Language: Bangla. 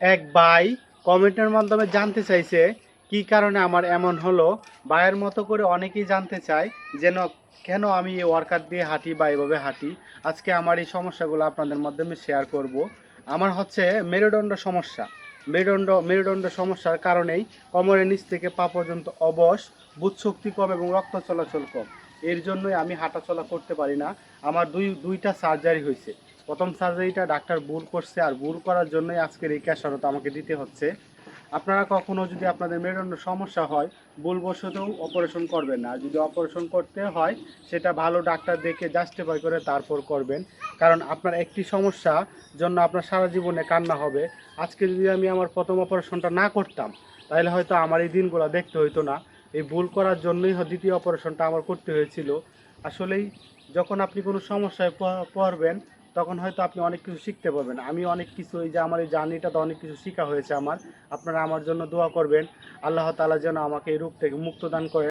এক ভাই কমেন্টের মাধ্যমে জানতে চাইছে, কি কারণে আমার এমন হলো? ভাইয়ের মতো করে অনেকেই জানতে চায়, যেন কেন আমি এই ওয়ার্কার দিয়ে হাঁটি বা এভাবে হাঁটি। আজকে আমার এই সমস্যাগুলো আপনাদের মাধ্যমে শেয়ার করব। আমার হচ্ছে মেরুদণ্ড সমস্যা। মেরুদণ্ড মেরুদণ্ড সমস্যার কারণেই কোমরের নিচ থেকে পা পর্যন্ত অবশ বুধ শক্তি কম এবং রক্ত চলাচল কম। এর জন্যই আমি হাঁটাচলা করতে পারি না। আমার দুই, দুইটা সার্জারি হয়েছে। প্রথম সার্জারিটা ডাক্তার ভুল করছে আর ভুল করার জন্যই আজকের এই ক্যাশরত আমাকে দিতে হচ্ছে। আপনারা কখনো যদি আপনাদের মেরুদণ্ড সমস্যা হয়, ভুলবশতও অপারেশন করবেন না। যদি অপারেশন করতে হয়, সেটা ভালো ডাক্তার দেখে জাস্টিফাই করে তারপর করবেন। কারণ আপনার একটি সমস্যা জন্য আপনার সারা জীবনে কান্না হবে। আজকে যদি আমি আমার প্রথম অপারেশনটা না করতাম, তাহলে হয়তো আমার এই দিনগুলো দেখতে হইতো না। এই ভুল করার জন্যই দ্বিতীয় অপারেশনটা আমার করতে হয়েছিল। আসলেই যখন আপনি কোনো সমস্যায় পড়বেন তখন হয়তো আপনি অনেক কিছু শিখতে পারবেন। আমি অনেক কিছু ওই যে আমার এই জার্নিটাতে অনেক কিছু শেখা হয়েছে আমার। আপনারা আমার জন্য দোয়া করবেন। আল্লাহ তালা যেন আমাকে এই রূপ থেকে মুক্তদান করে